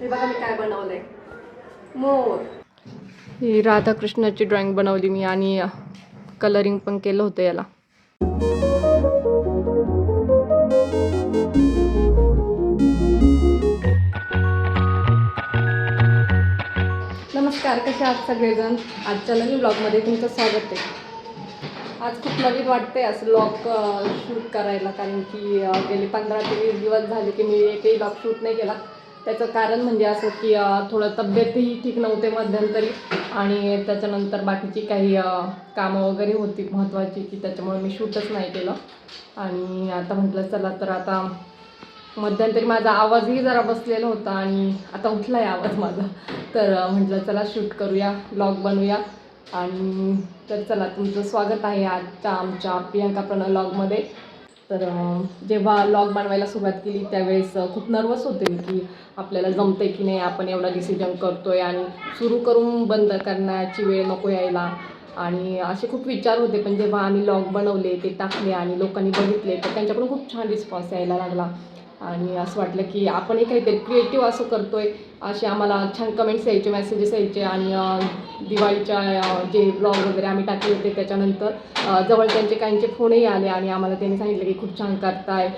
हे बघा मी काय बनवलंय. मोर. ही राधाकृष्णाची ड्रॉइंग बनवली मी आणि कलरिंग पण केलं होतं याला. नमस्कार कसे आहात सगळेजण? आजच्या नवीन ब्लॉगमध्ये तुमचं स्वागत आहे. आज खूप नवीन वाटते असं ब्लॉग शूट करायला कारण की गेले पंधरा ते वीस दिवस झाले की मी एकही ब्लॉग शूट नाही केला. त्याचं कारण म्हणजे असं की थोडं तब्येतही ठीक नव्हते मध्यंतरी आणि त्याच्यानंतर बाकीची काही कामं वगैरे होती महत्त्वाची की त्याच्यामुळे मी शूटच नाही केलं. आणि आता म्हटलं चला तर आता मध्यंतरी माझा आवाजही जरा बसलेला होता आणि आता उठला आहे आवाज माझा. तर म्हटलं चला शूट करूया ब्लॉग बनवूया. आणि तर चला तुमचं स्वागत आहे आजच्या आमच्या प्रियंका प्रणय ब्लॉगमध्ये तर जेव्हा लॉग बनवायला सुरुवात केली त्यावेळेस खूप नर्वस होते मी की आपल्याला जमते की नाही आपण एवढा डिसिजन आहे आणि सुरू करून बंद करण्याची वेळ नको यायला. आणि असे खूप विचार होते पण जेव्हा आम्ही लॉग बनवले ते टाकले आणि लोकांनी बघितले तर त्यांच्याकडून खूप छान रिस्पॉन्स यायला लागला. आणि असं वाटलं की आपणही काहीतरी क्रिएटिव्ह असं करतो आहे असे आम्हाला छान कमेंट्स यायचे मेसेजेस यायचे आणि दिवाळीच्या जे ब्लॉग वगैरे आम्ही टाकले होते त्याच्यानंतर जवळ त्यांचे काहींचे फोनही आले आणि आम्हाला त्यांनी सांगितलं की खूप छान करताय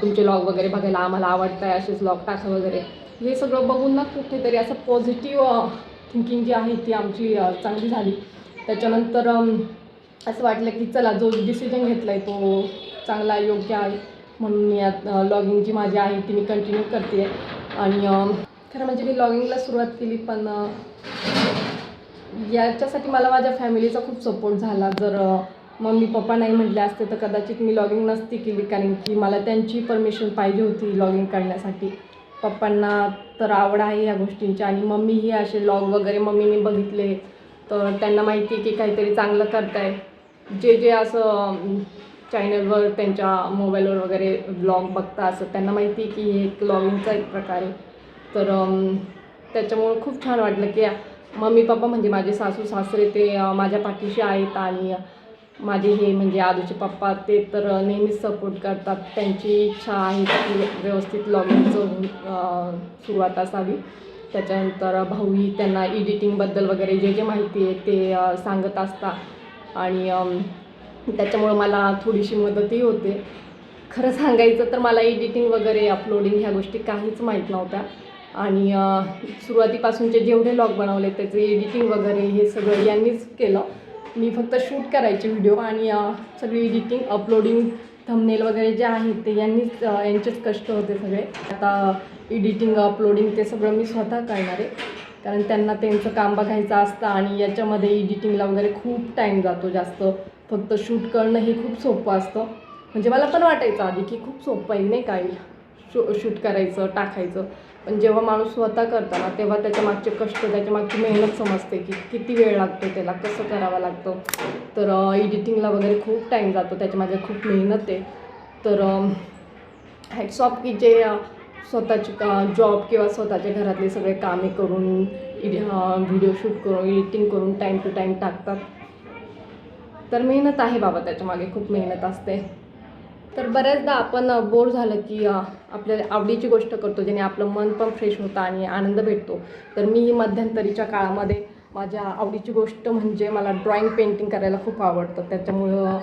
तुमचे ब्लॉग वगैरे बघायला आम्हाला आवडताय असेच ब्लॉग टाका वगैरे. हे सगळं बघून ना कुठेतरी असं पॉझिटिव्ह थिंकिंग जी आहे ती आमची चांगली झाली. त्याच्यानंतर असं वाटलं की चला जो डिसिजन घेतला आहे तो चांगला योग्य आहे. म्हणून मी आता लॉगिंग जी माझी आहे ती मी कंटिन्यू करते. आणि खरं म्हणजे मी लॉगिंगला सुरुवात केली पण याच्यासाठी मला माझ्या फॅमिलीचा खूप सपोर्ट झाला. जर मम्मी पप्पा नाही म्हटले असते तर कदाचित मी लॉगिंग नसती केली कारण की मला त्यांची परमिशन पाहिजे होती लॉगिंग करण्यासाठी. पप्पांना तर आवड आहे या गोष्टींची आणि मम्मीही असे लॉग वगैरे मम्मीने बघितले तर त्यांना माहिती आहे की काहीतरी चांगलं करताय. जे जे असं चॅनलवर त्यांच्या मोबाईलवर वगैरे ब्लॉग बघता असं त्यांना माहिती आहे की हे एक लॉगिंगचा एक प्रकार आहे. तर त्याच्यामुळं खूप छान वाटलं की मम्मी पप्पा म्हणजे माझे सासू सासरे ते माझ्या पाठीशी आहेत आणि माझे हे म्हणजे आजूचे पप्पा ते तर नेहमीच सपोर्ट करतात. त्यांची इच्छा आहे की व्यवस्थित लॉगिंगचं सुरुवात असावी. त्याच्यानंतर भाऊही त्यांना एडिटिंगबद्दल वगैरे जे जे माहिती आहे ते सांगत असतात. आणि त्याच्यामुळं मला थोडीशी मदतही होते. खरं सांगायचं तर मला एडिटिंग वगैरे अपलोडिंग ह्या गोष्टी काहीच माहीत नव्हत्या. आणि सुरुवातीपासूनचे जेवढे लॉग बनवले त्याचे एडिटिंग वगैरे हे सगळं यांनीच केलं. मी फक्त शूट करायचे व्हिडिओ आणि सगळी एडिटिंग अपलोडिंग थंबनेल वगैरे जे आहेत ते यांनीच यांचेच कष्ट होते सगळे. आता एडिटिंग अपलोडिंग ते सगळं मी स्वतः करणार आहे. कारण त्यांना त्यांचं काम बघायचं असतं आणि याच्यामध्ये एडिटिंगला वगैरे खूप टाईम जातो जास्त. फक्त शूट करणं हे खूप सोपं असतं. म्हणजे मला पण वाटायचं आधी की खूप सोपं आहे नाही काही शू शूट करायचं टाकायचं. पण जेव्हा माणूस स्वतः करताना तेव्हा त्याच्या मागचे कष्ट त्याच्या मागची मेहनत समजते की किती वेळ लागतो त्याला कसं करावं लागतं. तर एडिटिंगला वगैरे खूप टाईम जातो त्याच्यामागे खूप मेहनत आहे. तर हॅट्स ऑफ की जे स्वतःची जॉब किंवा स्वतःच्या घरातले सगळे कामे करून इडि व्हिडिओ शूट करून एडिटिंग करून टाईम टू टाईम टाकतात. तर मेहनत आहे बाबा त्याच्यामागे खूप मेहनत असते. तर बऱ्याचदा आपण बोर झालं की आपल्याला आपल्या आवडीची गोष्ट करतो ज्याने आपलं मन पण फ्रेश होतं आणि आनंद भेटतो. तर मी मध्यंतरीच्या काळामध्ये माझ्या आवडीची गोष्ट म्हणजे मला ड्रॉइंग पेंटिंग करायला खूप आवडतं. त्याच्यामुळं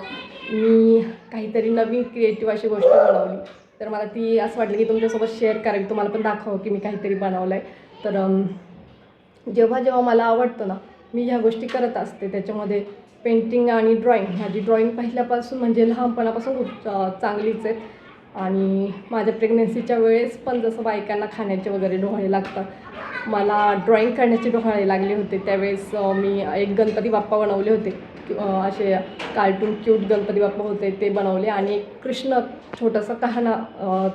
मी काहीतरी नवीन क्रिएटिव्ह अशी गोष्ट बनवली. तर मला ती असं वाटलं की तुमच्यासोबत शेअर करावी. तुम्हाला पण दाखवावं की मी काहीतरी बनवलं आहे तर जेव्हा जेव्हा मला आवडतं ना मी ह्या गोष्टी करत असते. त्याच्यामध्ये पेंटिंग आणि ड्रॉइंग. माझी ड्रॉइंग पहिल्यापासून म्हणजे लहानपणापासून खूप चांगलीच आहेत आणि माझ्या प्रेग्नन्सीच्या वेळेस पण जसं बायकांना खाण्याचे वगैरे डोहाळे लागतात मला ड्रॉइंग करण्याचे डोहाळे लागले होते. त्यावेळेस मी एक गणपती बाप्पा बनवले होते. असे कार्टून क्यूट गणपती बाप्पा होते ते बनवले आणि एक कृष्ण छोटंसं कहाणा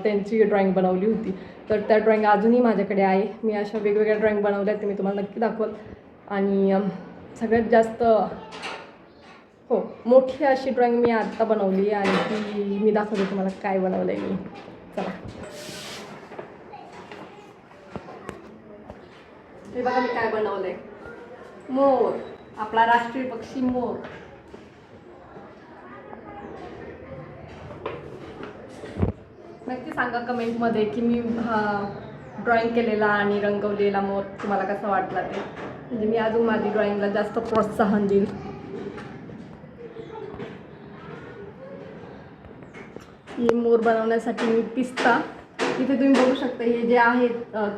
त्यांची ड्रॉइंग बनवली होती. तर त्या ड्रॉइंग अजूनही माझ्याकडे आहे. मी अशा वेगवेगळ्या ड्रॉइंग बनवल्या ते मी तुम्हाला नक्की दाखवत आणि सगळ्यात जास्त हो मोठी अशी ड्रॉइंग मी आत्ता बनवली आहे आणि ती मी दाखवते तुम्हाला काय बनवलं आहे मी. चला. हे बघा मी काय बनवलं आहे मोर आपला राष्ट्रीय पक्षी मोर. नक्की सांगा कमेंटमध्ये की मी हा ड्रॉइंग केलेला आणि रंगवलेला मोर तुम्हाला कसा वाटला ते. म्हणजे मी अजून माझी ड्रॉइंगला जास्त प्रोत्साहन देईल. ही मोर बनवण्यासाठी मी पिस्ता. इथे तुम्ही बघू शकता हे जे आहे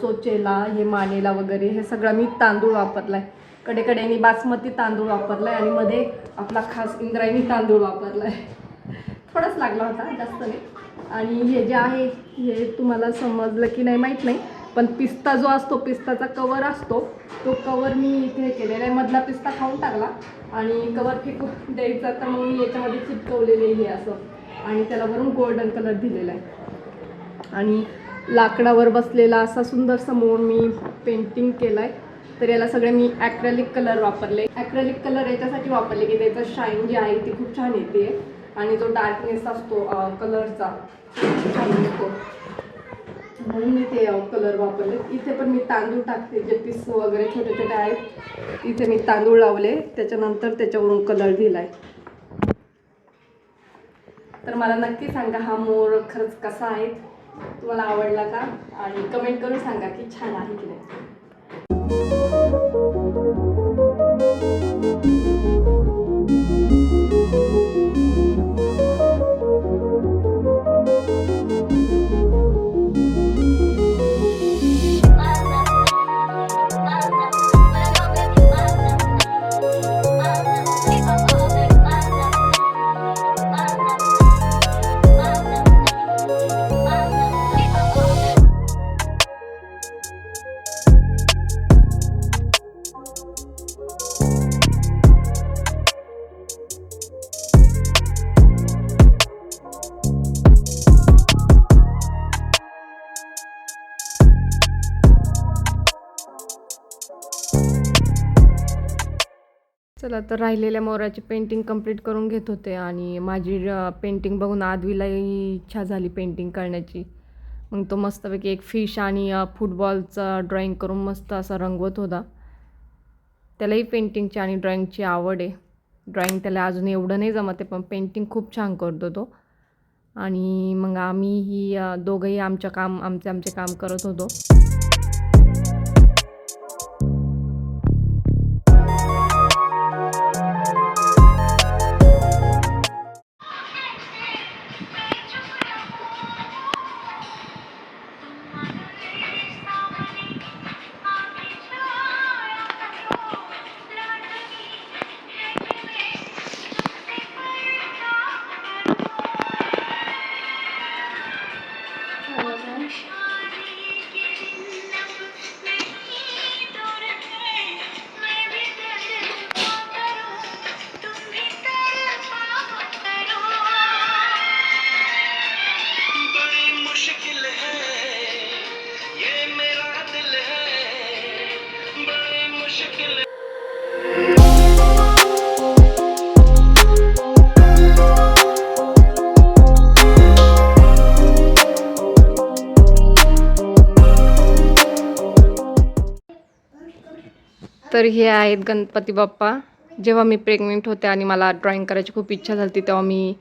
चोचेला हे मानेला वगैरे हे सगळं मी तांदूळ वापरलाय. कडेकडेने बासमती तांदूळ वापरलाय आणि मध्ये आपला खास इंद्रायणी तांदूळ वापरलाय. थोडाच लागला होता जास्त नाही. आणि हे जे आहे हे तुम्हाला समजलं की नाही माहीत नाही. पण पिस्ता जो असतो पिस्ताचा कवर असतो तो कवर मी इथे केलेला आहे. मधला पिस्ता खाऊन टाकला. आणि कवर फेकून द्यायचा तर मग मी याच्यामध्ये चिपकवलेले हे असं. आणि त्याला वरून गोल्डन कलर दिलेला आहे. आणि लाकडावर बसलेला असा सुंदरसा मोर मी पेंटिंग केला आहे तर याला सगळे मी ॲक्रेलिक कलर वापरले. ॲक्रेलिक कलर याच्यासाठी वापरले की त्याचं शाईन जी आहे ती खूप छान येते. आणि जो डार्कनेस असतो कलरचा छान येतो म्हणून मी ते कलर वापरले. इथे पण मी तांदूळ टाकते जे पीस वगैरे छोटे छोटे आहेत. इथे मी तांदूळ लावले. त्याच्यानंतर त्याच्यावरून कलर दिलाय. तर मला नक्की सांगा हा मोर खरंच कसा आहे? तुम्हाला आवडला का? आणि कमेंट करून सांगा की छान आहे की नाही. चला तर राहिलेल्या मोराची पेंटिंग कंप्लीट करून घेत होते आणि माझी पेंटिंग बघून आदवीलाही इच्छा झाली पेंटिंग करण्याची. मग तो मस्तपैकी एक फिश आणि फुटबॉलचा ड्रॉईंग करून मस्त असा रंगवत होता. त्यालाही पेंटिंगची आणि ड्रॉईंगची आवड आहे. ड्रॉईंग त्याला अजून एवढं नाही जमत आहे पण पेंटिंग खूप छान करतो तो. आणि मग आम्हीही दोघंही आमच्या काम आमचे आमचे काम करत होतो. तर हे आहेत गणपती बाप्पा. जेव्हा मी प्रेग्नेंट होते आणि मला ड्रॉइंग करायची खूप इच्छा झाली होती तेव्हा मी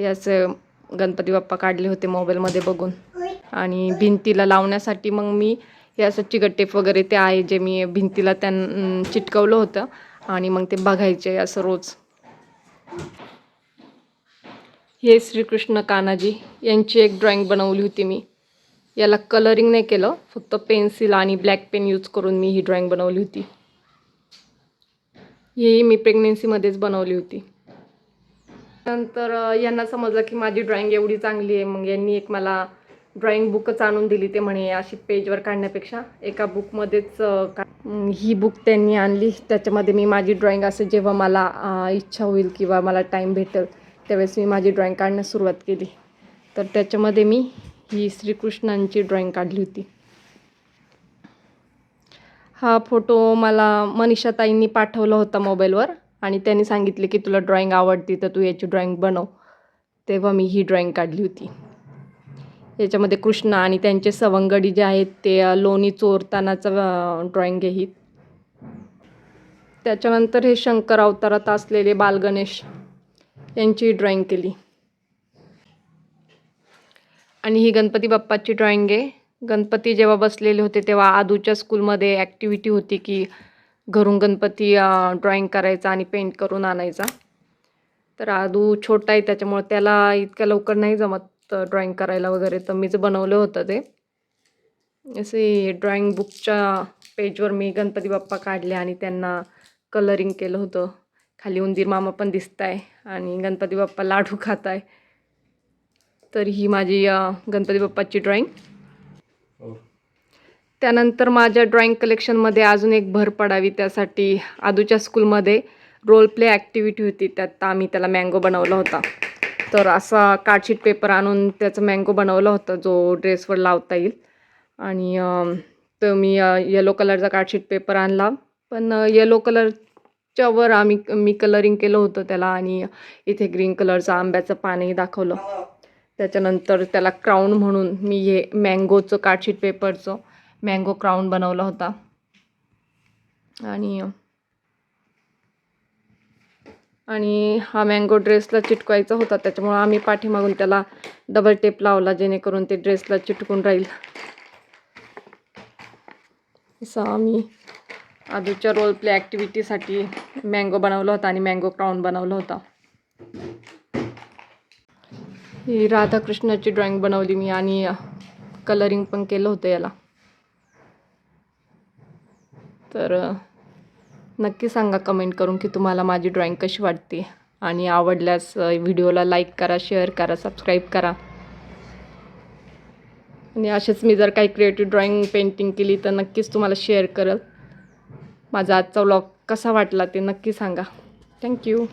याचं गणपती बाप्पा काढले होते मोबाईलमध्ये बघून. आणि भिंतीला लावण्यासाठी मग मी हे असं चिकटटेप वगैरे ते आहे जे मी भिंतीला त्यां चिटकवलं होतं. आणि मग ते बघायचे असं रोज. हे श्रीकृष्ण कान्हाजी यांची एक ड्रॉइंग बनवली होती मी. याला कलरिंग नाही केलं फक्त पेन्सिल आणि ब्लॅक पेन यूज करून मी ही ड्रॉइंग बनवली होती. ही मी प्रेग्नेन्सीमध्येच बनवली होती. नंतर यांना समजलं की माझी ड्रॉइंग एवढी चांगली आहे. मग यांनी एक मला ड्रॉइंग बुकच आणून दिली ते म्हणे अशी पेजवर काढण्यापेक्षा. एका बुकमध्येच का ही बुक त्यांनी आणली. त्याच्यामध्ये मी माझी ड्रॉइंग असं जेव्हा मला इच्छा होईल किंवा मला टाईम भेटेल त्यावेळेस मी माझी ड्रॉइंग काढण्यास सुरुवात केली. तर त्याच्यामध्ये मी ही श्रीकृष्णांची ड्रॉइंग काढली होती. हा फोटो मला मनीषा ताईंनी पाठवला होता मोबाईलवर आणि त्यांनी सांगितले की तुला ड्रॉईंग आवडती तर तू याची ड्रॉईंग बनव. तेव्हा मी ही ड्रॉईंग काढली होती. याच्यामध्ये कृष्णा आणि त्यांचे सवंगडी जे आहेत ते लोणी चोरतानाचं ड्रॉईंग आहे ही. त्याच्यानंतर हे शंकर अवतारात असलेले बालगणेश यांची ड्रॉईंग केली. आणि ही गणपती बाप्पाची ड्रॉईंग आहे. गणपती जेव्हा बसलेले होते तेव्हा आदूच्या स्कूलमध्ये ॲक्टिव्हिटी होती की घरून गणपती ड्रॉइंग करायचा आणि पेंट करून आणायचा. तर आदू छोटा आहे त्याच्यामुळे त्याला इतक्या लवकर नाही जमत ड्रॉइंग करायला वगैरे. तर मीच बनवलं होतं ते. असे ड्रॉइंग बुकच्या पेजवर मी गणपती बाप्पा काढले आणि त्यांना कलरिंग केलं होतं. खाली उंदीर मामा पण दिसत आहे आणि गणपती बाप्पा लाडू खात आहे तर ही माझी गणपती बाप्पाची ड्रॉइंग त्यानंतर माझ्या ड्रॉईंग कलेक्शनमध्ये अजून एक भर पडावी त्यासाठी आदूच्या स्कूलमध्ये रोल प्ले ॲक्टिव्हिटी होती त्यात आम्ही त्याला मँगो बनवला होता. तर असा कार्डशीट पेपर आणून त्याचं मँगो बनवला होता जो ड्रेसवर लावता येईल. आणि तर मी येलो कलरचा कार्डशीट पेपर आणला. पण येलो कलरच्या वर आम्ही मी कलरिंग केलं होतं त्याला आणि इथे ग्रीन कलरचं आंब्याचं पानही दाखवलं. त्याच्यानंतर त्याला क्राऊन म्हणून मी हे मँगोचं कार्डशीट पेपरचं मँगो क्राऊन बनवला होता. आणि आणि हा मँगो ड्रेसला चिटकवायचा होता. त्याच्यामुळं आम्ही पाठीमागून त्याला डबल टेप लावला जेणेकरून ते ड्रेसला चिटकून राहील. असं आम्ही आजूच्या रोल प्ले ॲक्टिव्हिटीसाठी मँगो बनवला होता आणि मँगो क्राऊन बनवला होता. ही राधाकृष्णाची ड्रॉइंग बनवली मी आणि कलरिंग पण केलं होतं याला. तर नक्की सांगा कमेंट करून की तुम्हाला माझी ड्रॉईंग कशी वाटते. आणि आवडल्यास व्हिडिओला लाईक करा शेअर करा सबस्क्राईब करा. आणि असेच मी जर काही क्रिएटिव्ह ड्रॉइंग पेंटिंग केली तर नक्कीच तुम्हाला शेअर करल. माझा आजचा व्लॉग कसा वाटला ते नक्की सांगा. थँक्यू